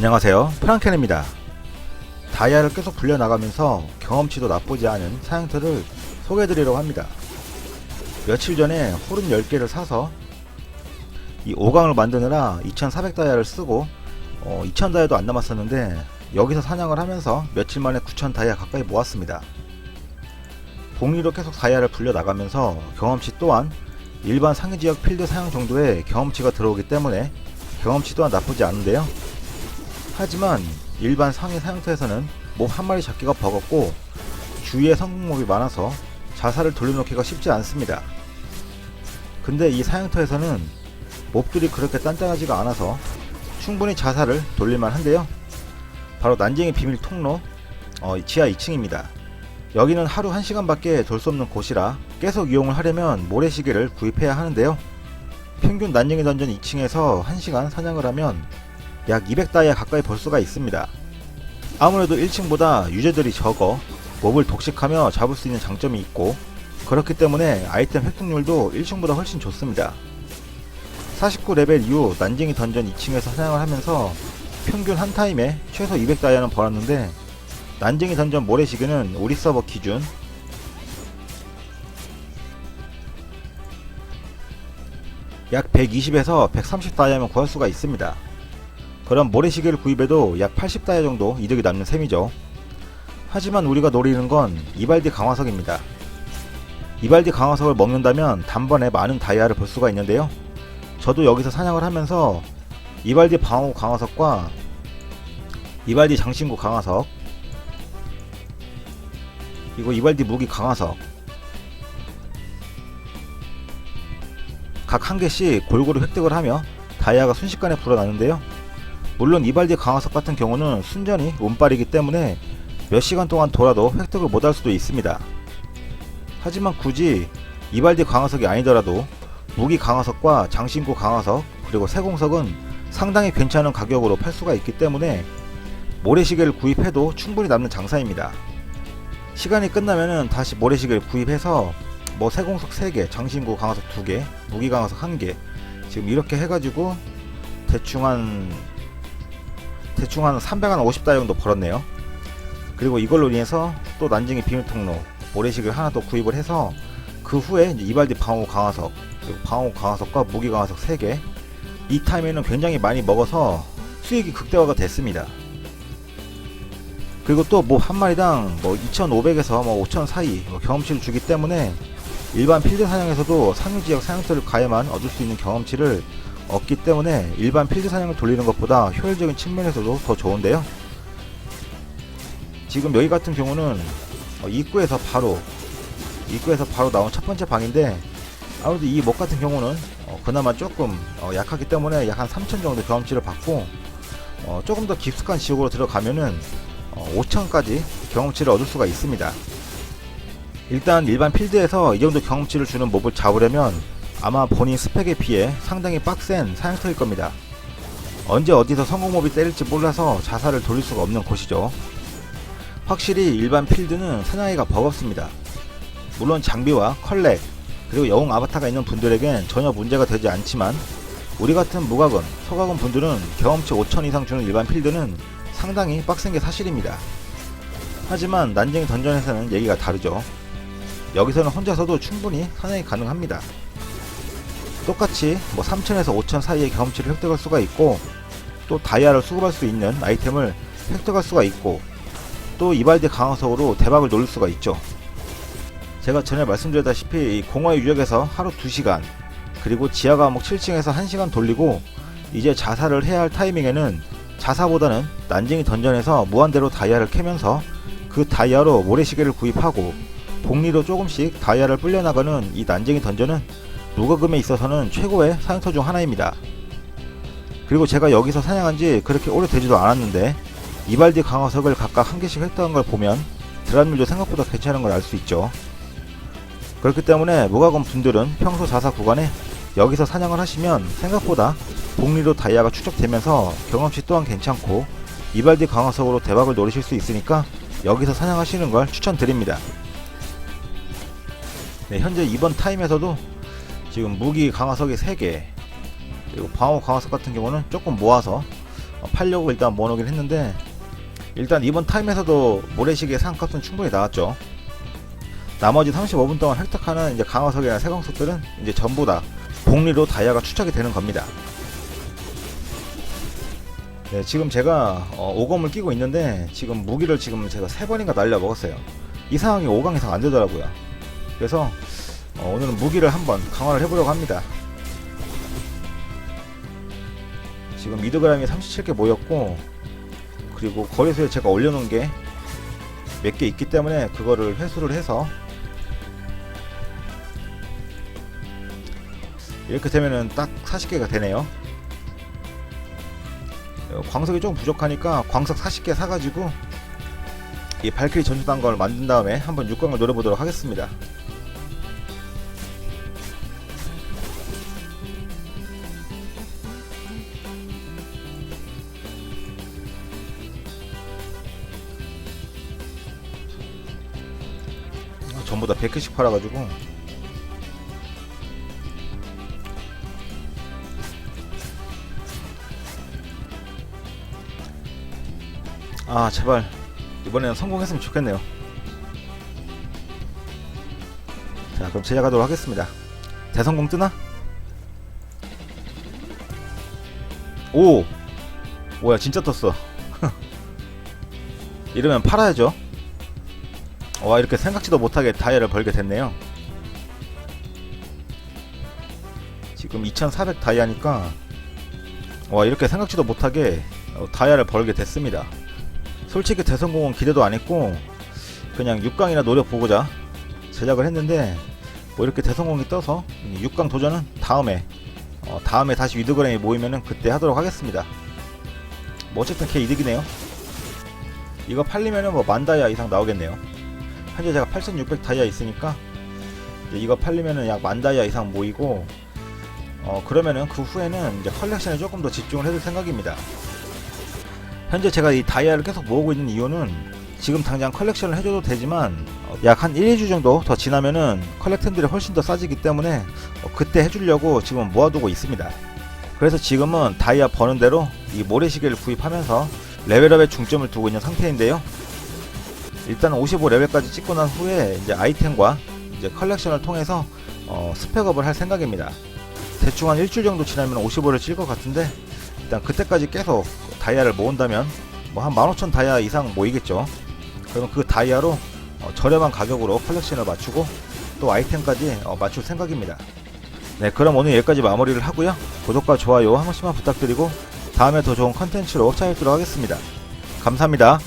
안녕하세요. 프랑켄입니다. 다이아를 계속 불려나가면서 경험치도 나쁘지 않은 사양터를 소개해드리려고 합니다. 며칠 전에 홀은 10개를 사서 이 5강을 만드느라 2400 다이아를 쓰고 어, 2000 다이아도 안 남았었는데 여기서 사냥을 하면서 며칠 만에 9000 다이아 가까이 모았습니다. 복리로 계속 다이아를 불려나가면서 경험치 또한 일반 상위 지역 필드 사용 정도의 경험치가 들어오기 때문에 경험치 또한 나쁘지 않은데요 하지만 일반 상위 사용터에서는 몹 한 마리 잡기가 버겁고 주위에 성공몹이 많아서 자살을 돌려놓기가 쉽지 않습니다. 근데 이 사용터에서는 몹들이 그렇게 단단하지가 않아서 충분히 자살을 돌릴만 한데요. 바로 난쟁이 비밀 통로 어, 지하 2층입니다. 여기는 하루 1시간밖에 돌 수 없는 곳이라 계속 이용을 하려면 모래시계를 구입해야 하는데요. 평균 난쟁이 던전 2층에서 1시간 사냥을 하면 약 200다이아 가까이 벌 수가 있습니다. 아무래도 1층보다 유저들이 적어 몹을 독식하며 잡을 수 있는 장점이 있고 그렇기 때문에 아이템 획득률도 1층보다 훨씬 좋습니다. 49레벨 이후 난징이 던전 2층에서 사냥을 하면서 평균 한 타임에 최소 200다이아는 벌었는데 난징이 던전 모래시계는 우리 서버 기준 약 120에서 130 다이아면 구할 수가 있습니다. 그럼 모래시계를 구입해도 약 80다이아 정도 이득이 남는 셈이죠. 하지만 우리가 노리는 건 이발디 강화석입니다. 이발디 강화석을 먹는다면 단번에 많은 다이아를 벌 수가 있는데요. 저도 여기서 사냥을 하면서 이발디 방어 강화석과 이발디 장신구 강화석 그리고 이발디 무기 강화석 각 한 개씩 골고루 획득을 하며 다이아가 순식간에 불어나는데요. 물론 이발디 강화석 같은 경우는 순전히 운빨이기 때문에 몇 시간 동안 돌아도 획득을 못할 수도 있습니다. 하지만 굳이 이발디 강화석이 아니더라도 무기 강화석과 장신구 강화석 그리고 세공석은 상당히 괜찮은 가격으로 팔 수가 있기 때문에 모래시계를 구입해도 충분히 남는 장사입니다. 시간이 끝나면은 다시 모래시계를 구입해서 뭐 세공석 3개, 장신구 강화석 2개, 무기 강화석 1개 지금 이렇게 해가지고 대충 한 대충 한 350다 정도 벌었네요. 그리고 이걸로 인해서 또 난징이 비밀 통로 모래시계를 하나 더 구입을 해서 그 후에 이발디 방어 강화석 그리고 방어 강화석과 무기 강화석 3개 이 타임에는 굉장히 많이 먹어서 수익이 극대화가 됐습니다. 그리고 또 뭐 한 마리당 뭐 2,500에서 뭐 5,000 사이 뭐 경험치를 주기 때문에 일반 필드 사냥에서도 상류 지역 사냥터를 가야만 얻을 수 있는 경험치를 얻기 때문에 일반 필드 사냥을 돌리는 것보다 효율적인 측면에서도 더 좋은데요. 지금 여기 같은 경우는 어, 입구에서 바로 입구에서 바로 나온 첫 번째 방인데 아무래도 이 목 같은 경우는 어, 그나마 조금 어, 약하기 때문에 약 한 3천 정도 경험치를 받고 어, 조금 더 깊숙한 지역으로 들어가면은 어, 5천까지 경험치를 얻을 수가 있습니다. 일단 일반 필드에서 이 정도 경험치를 주는 몹을 잡으려면 아마 본인 스펙에 비해 상당히 빡센 사냥터일 겁니다. 언제 어디서 성공몹이 때릴지 몰라서 자살을 돌릴 수가 없는 곳이죠. 확실히 일반 필드는 사냥하기가 버겁습니다. 물론 장비와 컬렉 그리고 영웅 아바타가 있는 분들에겐 전혀 문제가 되지 않지만 우리 같은 무과금, 소과금 분들은 경험치 5천 이상 주는 일반 필드는 상당히 빡센 게 사실입니다. 하지만 난쟁이 던전에서는 얘기가 다르죠. 여기서는 혼자서도 충분히 사냥이 가능합니다. 똑같이 뭐 3천에서 5천 사이의 경험치를 획득할 수가 있고 또 다이아를 수급할 수 있는 아이템을 획득할 수가 있고 또 이발디 강화석으로 대박을 노릴 수가 있죠. 제가 전에 말씀드렸다시피 이 공허의 유역에서 하루 2시간 그리고 지하 과목 7층에서 1시간 돌리고 이제 자살을 해야 할 타이밍에는 자사보다는 난징이 던전에서 무한대로 다이아를 캐면서 그 다이아로 모래시계를 구입하고 복리로 조금씩 다이아를 불려나가는 이 난징이 던전은 무과금에 있어서는 최고의 사냥터 중 하나입니다. 그리고 제가 여기서 사냥한 지 그렇게 오래되지도 않았는데 이발디 강화석을 각각 한 개씩 획득한 걸 보면 드랍률도 생각보다 괜찮은 걸 알 수 있죠. 그렇기 때문에 무과금 분들은 평소 자사 구간에 여기서 사냥을 하시면 생각보다 복리로 다이아가 축적되면서 경험치 또한 괜찮고 이발디 강화석으로 대박을 노리실 수 있으니까 여기서 사냥하시는 걸 추천드립니다. 네, 현재 이번 타임에서도 지금 무기 강화석이 3개 그리고 방어 강화석 같은 경우는 조금 모아서 어, 팔려고 일단 모아놓긴 했는데 일단 이번 타임에서도 모래시계 상값은 충분히 나왔죠. 나머지 35분 동안 획득하는 이제 강화석이나 세광석들은 이제 전부 다 복리로 다이아가 추적이 되는 겁니다. 네, 지금 제가 어, 오검을 끼고 있는데 지금 무기를 지금 제가 세 번인가 날려 먹었어요. 이상하게 5강 이상 안 되더라고요. 그래서 어, 오늘은 무기를 한번 강화를 해보려고 합니다. 지금 미드그램이 37개 모였고 그리고 거리수에 제가 올려놓은 게 몇 개 있기 때문에 그거를 회수를 해서 이렇게 되면은 딱 40개가 되네요. 어, 광석이 좀 부족하니까 광석 40개 사가지고 이 발키리 전투단검을 만든 다음에 한번 6강을 노려보도록 하겠습니다. 전부 다 100개씩 팔아가지고. 아 제발. 이번에는 성공했으면 좋겠네요. 자 그럼 제작하도록 하겠습니다. 대성공 뜨나? 오! 뭐야 진짜 떴어. 이러면 팔아야죠 와 이렇게 생각지도 못하게 다이아를 벌게 됐네요. 지금 2400 다이아니까 와 이렇게 생각지도 못하게 어, 다이아를 벌게 됐습니다. 솔직히 대성공은 기대도 안 했고 그냥 6강이나 노려보고자 제작을 했는데 뭐 이렇게 대성공이 떠서 6강 도전은 다음에 어, 다음에 다시 위드그램이 모이면은 그때 하도록 하겠습니다. 뭐 어쨌든 걔 이득이네요. 이거 팔리면은 뭐 만다이아 이상 나오겠네요 현재 제가 8600 다이아 있으니까 이거 팔리면은 약 만 다이아 이상 모이고 어 그러면은 그 후에는 이제 컬렉션에 조금 더 집중을 해줄 생각입니다 현재 제가 이 다이아를 계속 모으고 있는 이유는 지금 당장 컬렉션을 해줘도 되지만 약 한 1, 2주 정도 더 지나면은 컬렉템들이 훨씬 더 싸지기 때문에 어, 그때 해주려고 지금 모아두고 있습니다. 그래서 지금은 다이아 버는 대로 이 모래시계를 구입하면서 레벨업에 중점을 두고 있는 상태인데요. 일단 55레벨까지 찍고 난 후에 이제 아이템과 이제 컬렉션을 통해서 어, 스펙업을 할 생각입니다. 대충 한 일주일 정도 지나면 55를 찔 것 같은데 일단 그때까지 계속 다이아를 모은다면 뭐 한 15,000 다이아 이상 모이겠죠. 그러면 그 다이아로 어, 저렴한 가격으로 컬렉션을 맞추고 또 아이템까지 어, 맞출 생각입니다. 네, 그럼 오늘 여기까지 마무리를 하고요. 구독과 좋아요 한 번씩만 부탁드리고 다음에 더 좋은 컨텐츠로 찾아뵙도록 하겠습니다. 감사합니다.